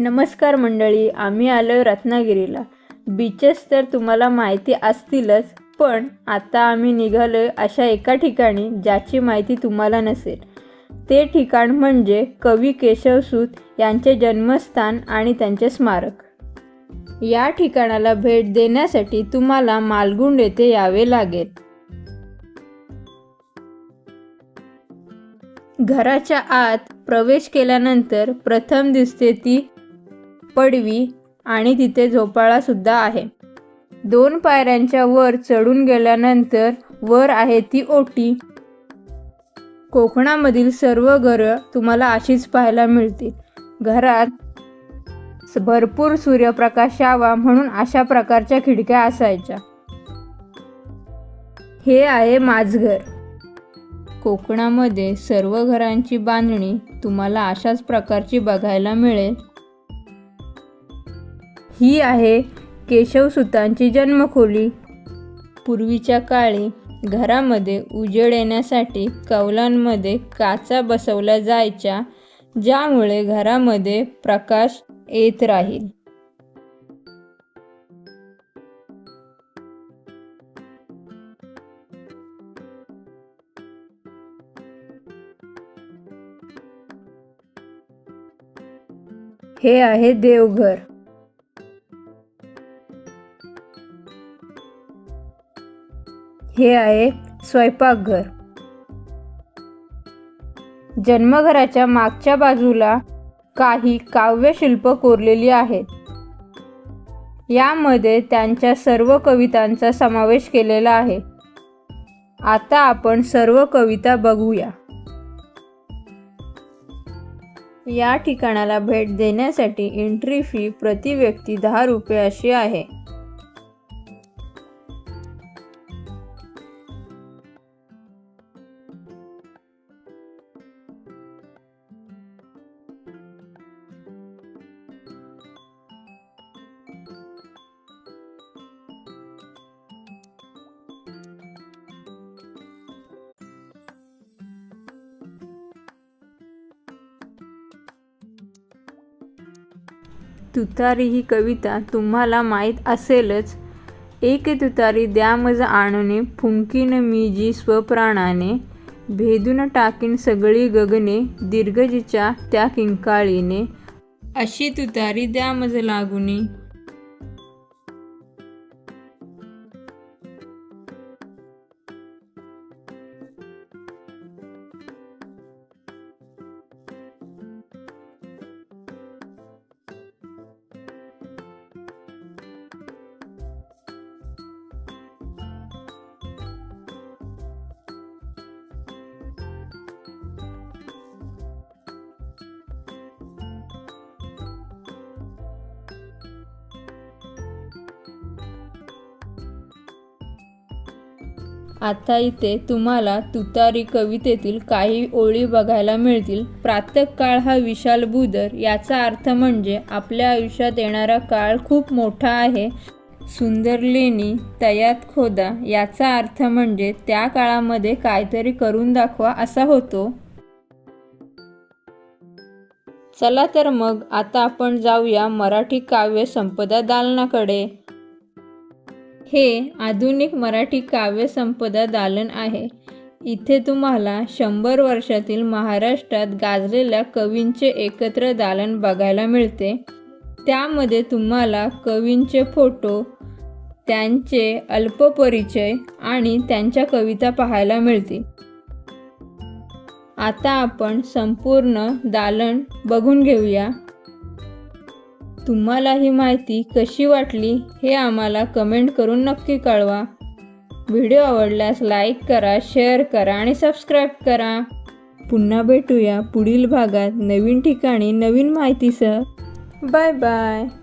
नमस्कार मंडळी आम्ही आलो रत्नागिरीला. बीचेस तर तुम्हाला माहिती असतीलच पण आता आम्ही निघालो अशा एका ठिकाणी ज्याची माहिती तुम्हाला नसेल. ते ठिकाण म्हणजे कवी केशवसूत यांचे जन्मस्थान आणि त्यांचे स्मारक. या ठिकाणाला भेट देण्यासाठी तुम्हाला मालगुंड येथे यावे लागेल. घराच्या आत प्रवेश केल्यानंतर प्रथम दिसते ती पडवी आणि तिथे झोपाळा सुद्धा आहे. दोन पायऱ्यांच्या वर चढून गेल्यानंतर वर आहे ती ओटी. कोकणामधील सर्व घरं तुम्हाला अशीच पाहायला मिळतील. घरात भरपूर सूर्यप्रकाश यावा म्हणून अशा प्रकारच्या खिडक्या असायच्या. हे आहे माझघर. कोकणामध्ये सर्व घरांची बांधणी तुम्हाला अशाच प्रकारची बघायला मिळेल. ही आहे केशवसुतांची जन्मखोली. पूर्वीच्या काळी घरामध्ये उजेड येण्यासाठी कौलांमध्ये काचा बसवल्या जायच्या ज्यामुळे घरामध्ये प्रकाश येत राहील. हे आहे देवघर. हे आहे स्वयंपाकघर. जन्मघराच्या मागच्या बाजूला काही काव्यशिल्प कोरलेली आहेत. यामध्ये त्यांच्या सर्व कवितांचा समावेश केलेला आहे. आता आपण सर्व कविता बघूया. या ठिकाणाला भेट देण्यासाठी एंट्री फी प्रति व्यक्ती दहा रुपये अशी आहे. तुतारी ही कविता तुम्हाला माहीत असेलच. एक तुतारी द्या मज आणणे फुंकीन मी जी स्वप्राणाने. भेदून टाकीन सगळी गगने दीर्घजीच्या त्या किंकाळीने. अशी तुतारी द्या मज लागुनी आता इथे तुम्हाला तुतारी कवितेतील काही ओळी बघायला मिळतील. प्रातः काळ हा विशाल भूदर याचा अर्थ म्हणजे आपल्या आयुष्यात येणारा काळ खूप मोठा आहे. सुंदर लेणी तयात खोदा. याचा अर्थ म्हणजे त्या काळामध्ये काहीतरी करून दाखवा असा होतो. चला तर मग आता आपण जाऊया मराठी काव्य संपदा दालनाकडे. हे आधुनिक मराठी काव्यसंपदा दालन आहे. इथे तुम्हाला शंभर वर्षातील महाराष्ट्रात गाजलेल्या कवींचे एकत्र दालन बघायला मिळते. त्यामध्ये तुम्हाला कवींचे फोटो त्यांचे अल्पपरिचय आणि त्यांच्या कविता पाहायला मिळतील. आता आपण संपूर्ण दालन बघून घेऊया. तुम्हाला ही माहिती कशी वाटली हे आम्हाला कमेंट करून नक्की कळवा. व्हिडिओ आवडल्यास लाईक करा शेअर करा आणि सबस्क्राईब करा. पुन्हा भेटूया पुढील भागात नवीन ठिकाणी नवीन माहितीसह. Bye bye.